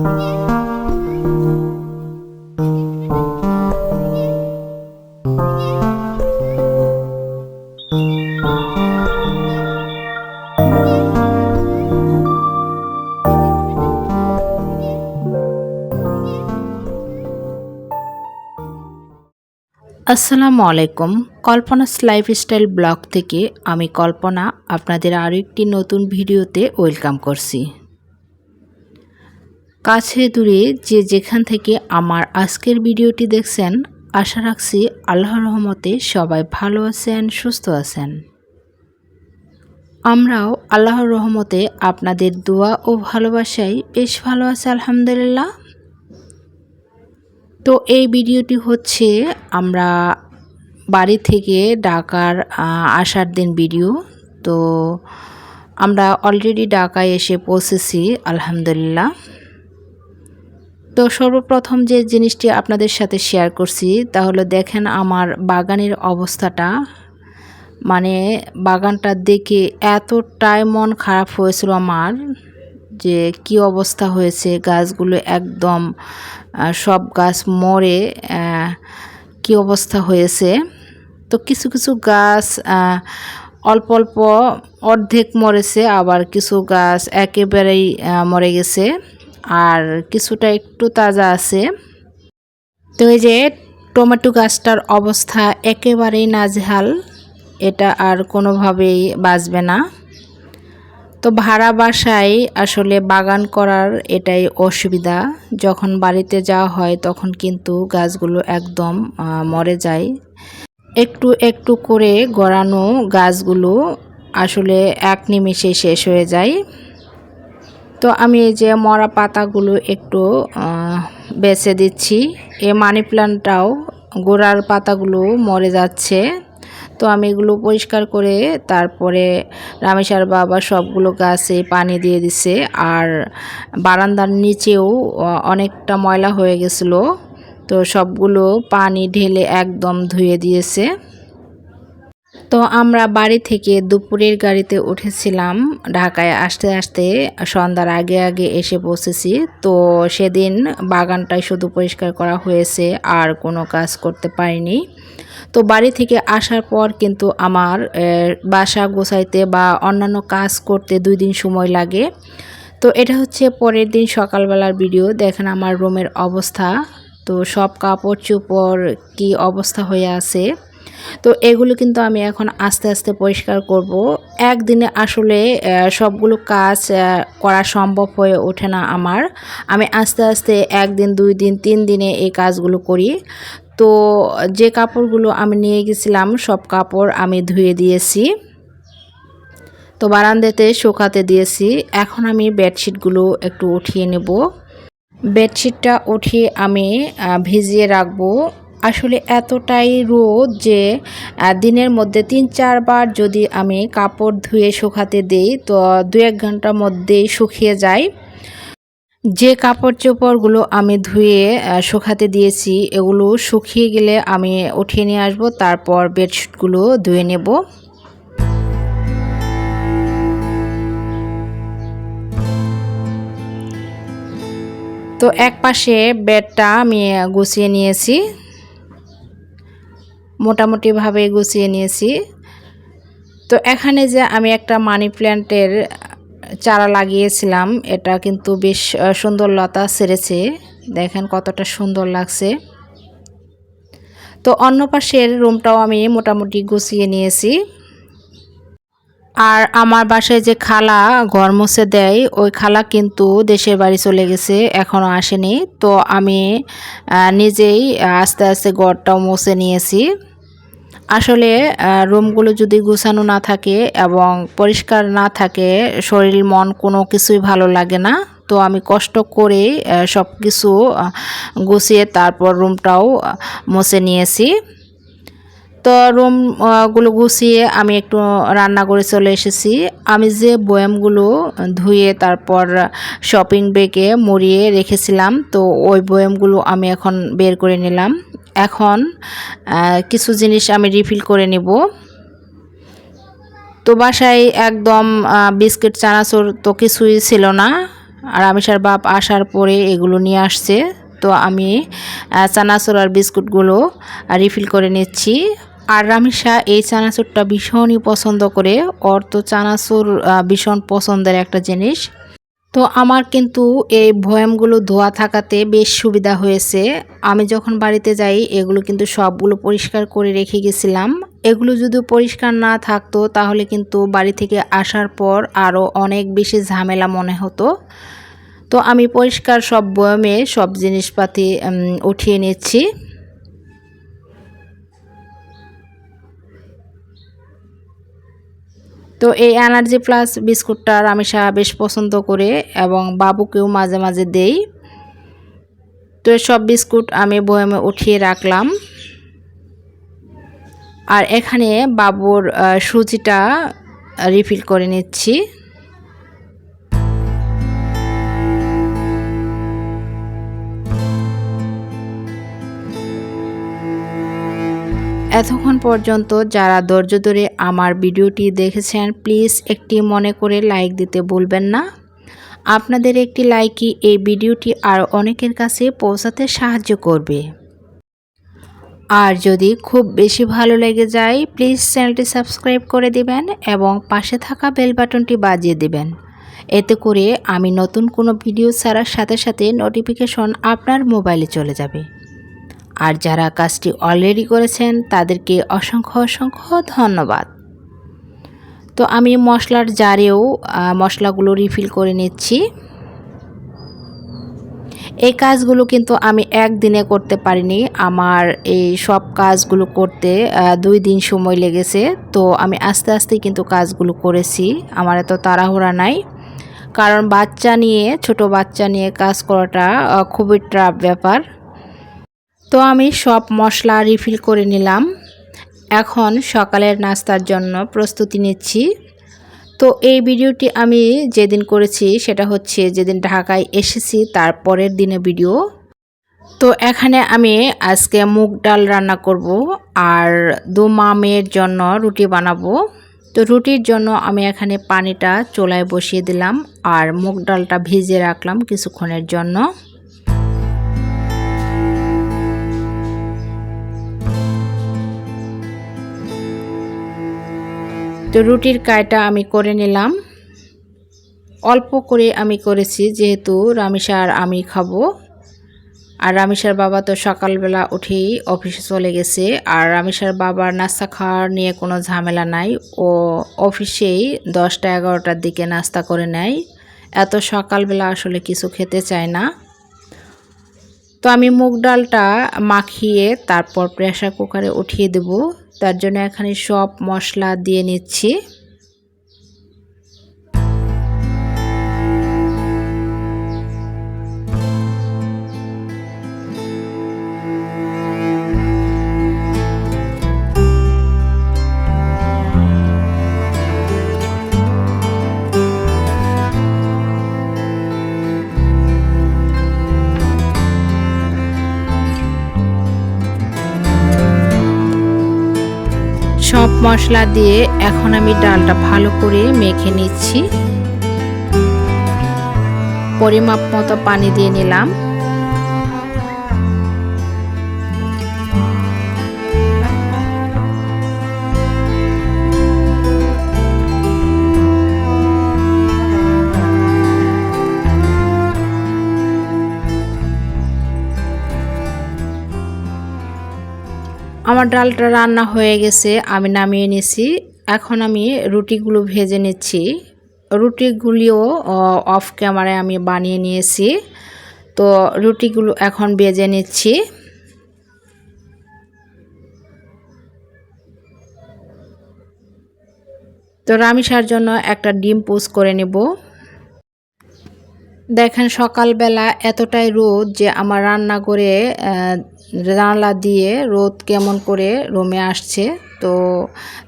আসসালামু আলাইকুম। কল্পনাস lifestyle blog থেকে আমি কল্পনা আপনাদের আরও একটি নতুন ভিডিওতে ওয়েলকাম করছি। কাছে দূরে যে যেখান থেকে আমার আজকের ভিডিওটি দেখছেন, আশা রাখছি আল্লাহর রহমতে সবাই ভালো আছেন, সুস্থ আছেন। আমরাও আল্লাহর রহমতে আপনাদের দোয়া ও ভালোবাসায় বেশ ভালো আছে, আলহামদুলিল্লাহ। তো এই ভিডিওটি হচ্ছে আমরা বাড়ি থেকে ঢাকার আসার দিন ভিডিও। তো আমরা অলরেডি ঢাকায় এসে পৌঁছেছি, আলহামদুলিল্লাহ। তো সর্বপ্রথম যে জিনিসটি আপনাদের সাথে শেয়ার করছি তাহলে দেখেন আমার বাগানের অবস্থাটা। মানে বাগানটা দেখে এতটাই মন খারাপ হয়েছিল আমার যে কি অবস্থা হয়েছে, গাছগুলো একদম সব গাছ মরে কি অবস্থা হয়েছে। তো কিছু কিছু গাছ অল্প অল্প অর্ধেক মরেছে, আবার কিছু গাছ একেবারেই মরে গেছে। আর কিছুটা একটু তাজা আছে। তো এই যে টমেটো গাছটার অবস্থা একেবারেই নাজেহাল, এটা আর কোনোভাবেই বাঁচবে না। তো ভাড়া বাসায় আসলে বাগান করার এটাই অসুবিধা, যখন বাড়িতে যাওয়া হয় তখন কিন্তু গাছগুলো একদম মরে যায়। একটু একটু করে গড়ানো গাছগুলো আসলে এক নিমিষে শেষ হয়ে যায়। তো আমি এই যে মরা পাতাগুলো একটু বেছে দিচ্ছি। এ মানি প্লান্টটাও গোড়ার পাতাগুলো মরে যাচ্ছে। তো আমি এগুলো পরিষ্কার করে তারপরে রামেশার বাবা সবগুলো গাছে পানি দিয়ে দিছে। আর বারান্দার নিচেও অনেকটা ময়লা হয়ে গেছিল। তো সবগুলো পানি ঢেলে একদম ধুয়ে দিয়েছে। তো আমরা বাড়ি থেকে দুপুরের গাড়িতে উঠেছিলাম। ঢাকায় আসতে আসতে সন্ধ্যার আগে আগে এসে বসেছি তো সেদিন বাগানটাই শুধু পরিষ্কার করা হয়েছে, আর কোনো কাজ করতে পারিনি। তো বাড়ি থেকে আসার পর কিন্তু আমার বাসা গোছাইতে বা অন্যান্য কাজ করতে দুই দিন সময় লাগে। তো এটা হচ্ছে পরের দিন সকালবেলার ভিডিও। দেখেন আমার রুমের অবস্থা। তো সব কাপড় চোপড় কি অবস্থা হয়ে আছে। তো এগুলো কিন্তু আমি এখন আস্তে আস্তে পরিষ্কার করব। একদিনে আসলে সবগুলো কাজ করা সম্ভব হয়ে ওঠে না আমার। আমি আস্তে আস্তে একদিন, দুই দিন, তিন দিনে এই কাজগুলো করি। তো যে কাপড়গুলো আমি নিয়ে গেছিলাম, সব কাপড় আমি ধুয়ে দিয়েছি। তো বারান্দাতে শুকাতে দিয়েছি। এখন আমি বেডশিটগুলো একটু উঠিয়ে নেব। বেডশিটটা উঠিয়ে আমি ভিজিয়ে রাখব। আসলে এতটাই রোদ যে দিনের মধ্যে তিন চারবার যদি আমি কাপড় ধুয়ে শুকাতে দিই, তো দু এক ঘণ্টার মধ্যেই শুকিয়ে যায়। যে কাপড় চোপড়গুলো আমি ধুয়ে শুকাতে দিয়েছি, এগুলো শুকিয়ে গেলে আমি উঠিয়ে নিয়ে আসব, তারপর বেডশিটগুলো ধুয়ে নেব। তো এক পাশে বেডটা আমি গুছিয়ে নিয়েছি। মোটামুটিভাবে গুছিয়ে নিয়েছি। তো এখানে যে আমি একটা মানি প্ল্যান্টের চারা লাগিয়েছিলাম, এটা কিন্তু বেশ সুন্দর লতা সেরেছে দেখেন কতটা সুন্দর লাগছে। তো অন্য পাশের রুমটাও আমি মোটামুটি গুছিয়ে নিয়েছি। আর আমার বাসায় যে খালা ঘর মুছে দেয়, ওই খালা কিন্তু দেশের বাড়ি চলে গেছে এখনও আসেনি। তো আমি নিজেই আস্তে আস্তে ঘরটাও মুছে নিয়েছি। আসলে রুমগুলো যদি গুছানো না থাকে এবং পরিষ্কার না থাকে, শরীর, মন কোনো কিছুই ভালো লাগে না। তো আমি কষ্ট করে সব কিছু গুছিয়ে তারপর রুমটাও মুছে নিয়েছি। তো রুমগুলো গুছিয়ে আমি একটু রান্না করে চলে এসেছি। আমি যে বয়ামগুলো ধুয়ে তারপর শপিং ব্যাগে মুড়িয়ে রেখেছিলাম, তো ওই বয়ামগুলো আমি এখন বের করে নিলাম। এখন কিছু জিনিস আমি রিফিল করে নেব। তো বাসায় একদম বিস্কিট, চানাচুর তো কিছুই ছিল না। আর আমিষার বাপ আসার পরে এগুলো নিয়ে আসছে। তো আমি চানাচুর আর বিস্কুটগুলো রিফিল করে নিচ্ছি। আর রামিসা এই চানাচুরটা ভীষণই পছন্দ করে। ওর তো চানাচুর ভীষণ পছন্দের একটা জিনিস। তো আমার কিন্তু এই ভয়ামগুলো ধোয়া থাকাতে বেশ সুবিধা হয়েছে। আমি যখন বাড়িতে যাই, এগুলো কিন্তু সবগুলো পরিষ্কার করে রেখে গেছিলাম। এগুলো যদি পরিষ্কার না থাকতো, তাহলে কিন্তু বাড়ি থেকে আসার পর আরও অনেক বেশি ঝামেলা মনে হতো। তো আমি পরিষ্কার সব বয়মে সব জিনিসপাতি উঠিয়ে নিচ্ছি। তো এই এনার্জি প্লাস বিস্কুটটা রামিশা বেশ পছন্দ করে এবং বাবুকেও মাঝে মাঝে দেই। তো সব বিস্কুট আমি বয়ামে উঠিয়ে রাখলাম। আর এখানে বাবুর সুজিটা রিফিল করে নিচ্ছি। এতক্ষণ পর্যন্ত যারা ধৈর্য ধরে আমার ভিডিওটি দেখেছেন প্লিজ একটি মনে করে লাইক দিতে ভুলবেন না। আপনাদের একটি লাইকই এই ভিডিওটি আর অনেকের কাছে পৌঁছাতে সাহায্য করবে। আর যদি খুব বেশি ভালো লেগে যায় প্লিজ চ্যানেলটি সাবস্ক্রাইব করে দিবেন এবং পাশে থাকা বেল বাটনটি বাজিয়ে দিবেন। এতে করে আমি নতুন কোনো ভিডিও ছাড়ার সাথে সাথে নোটিফিকেশন আপনার মোবাইলে চলে যাবে। আর যারা কাজটি অলরেডি করেছেন, তাদেরকে অসংখ্য অসংখ্য ধন্যবাদ। তো আমি মশলার জারেও মশলাগুলো রিফিল করে নিচ্ছি। এই কাজগুলো কিন্তু আমি একদিনে করতে পারিনি। আমার এই সব কাজগুলো করতে দুই দিন সময় লেগেছে। তো আমি আস্তে আস্তে কিন্তু কাজগুলো করেছি। আমার এত তাড়াহুড়া নাই। কারণ বাচ্চা নিয়ে, ছোট বাচ্চা নিয়ে কাজ করাটা খুবই ট্রাফ ব্যাপার। তো আমি সব মশলা রিফিল করে নিলাম। এখন সকালের নাস্তার জন্য প্রস্তুতি নিচ্ছি। তো এই ভিডিওটি আমি যেদিন করেছি সেটা হচ্ছে যেদিন ঢাকায় এসেছি, তার পরের দিনে ভিডিও তো এখানে আমি আজকে মুগ ডাল রান্না করব আর দু মামের জন্য রুটি বানাবো। তো রুটির জন্য আমি এখানে পানিটা চোলায় বসিয়ে দিলাম আর মুগ ডালটা ভিজিয়ে রাখলাম কিছুক্ষণের জন্য। তো রুটির কায়টা আমি করে নিলাম। অল্প করে আমি করেছি, যেহেতু রামিসা আর আমি খাব। আর রামিসার বাবা তো সকালবেলা উঠেই অফিসে চলে গেছে। আর রামিসার বাবার নাস্তা খাওয়ার নিয়ে কোনো ঝামেলা নাই। ও অফিসেই দশটা এগারোটার দিকে নাস্তা করে নেয়। এত সকালবেলা আসলে কিছু খেতে চায় না। তো আমি মুগ ডালটা মাখিয়ে তারপর প্রেশার কুকারে উঠিয়ে দেব। তার জন্য এখানে সব মশলা দিয়ে নিচ্ছি। মশলা দিয়ে এখন আমি ডালটা ভালো করে মেখে নিচ্ছি। পরিমাপ মতো পানি দিয়ে নিলাম। আমার ডালটা রান্না হয়ে গেছে, আমি নামিয়ে নিছি। এখন আমি রুটিগুলো ভেজে নিচ্ছি। রুটিগুলিও অফ ক্যামেরায় আমি বানিয়ে নিয়েছি। তো রুটিগুলো এখন ভেজে নিচ্ছি। তো রামিসার জন্য একটা ডিম পোস্ট করে নেব। দেখেন সকালবেলা এতটাই রোদ যে আমার রান্নাঘরে আহ, জানালা দিয়ে রোদ কেমন করে রোমে আসছে। তো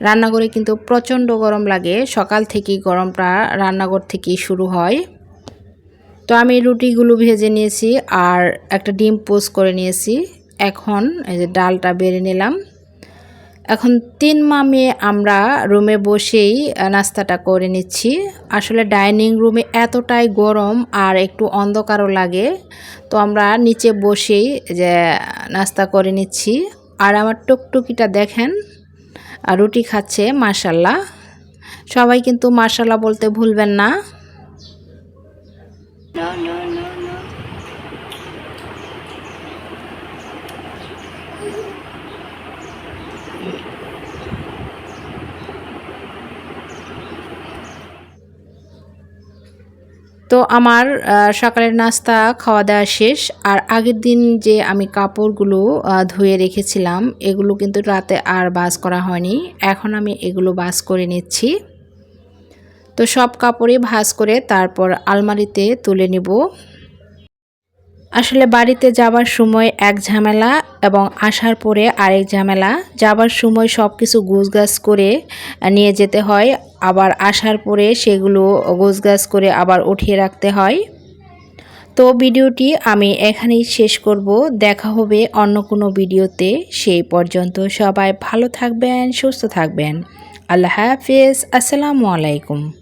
রান্নাঘরে কিন্তু প্রচণ্ড গরম লাগে। সকাল থেকেই গরমটা রান্নাঘর থেকেই শুরু হয়। তো আমি রুটিগুলো ভেজে নিয়েছি আর একটা ডিম পোস্ট করে নিয়েছি। এখন এই যে ডালটা বেড়ে নিলাম। এখন তিন মামে আমরা রুমে বসেই নাস্তাটা করে নিচ্ছি। আসলে ডাইনিং রুমে এতটাই গরম আর একটু অন্ধকারও লাগে। তো আমরা নিচে বসেই যে, নাস্তা করে নিচ্ছি। আর আমার টুকটুকিটা দেখেন রুটি খাচ্ছে মার্শাল্লাহ সবাই কিন্তু মার্শাল্লাহ বলতে ভুলবেন না। তো আমার সকালের নাস্তা, খাওয়া দাওয়া শেষ। আর আগের দিন যে আমি কাপড়গুলো ধুয়ে রেখেছিলাম, এগুলো কিন্তু রাতে আর বাস করা হয়নি। এখন আমি এগুলো বাস করে নিচ্ছি। তো সব কাপড়ে ভাস করে তারপর আলমারিতে তুলে নিব। আসলে বাড়িতে যাবার সময় এক ঝামেলা এবং আসার পরে আরেক ঝামেলা। যাবার সময় সব কিছু গোছগাছ করে নিয়ে যেতে হয়, আবার আসার পরে সেগুলো গোছগাছ করে আবার উঠিয়ে রাখতে হয়। তো ভিডিওটি আমি এখানেই শেষ করব। দেখা হবে অন্য কোনো ভিডিওতে। সেই পর্যন্ত সবাই ভালো থাকবেন, সুস্থ থাকবেন। আল্লাহ হাফিজ। আসসালামু আলাইকুম।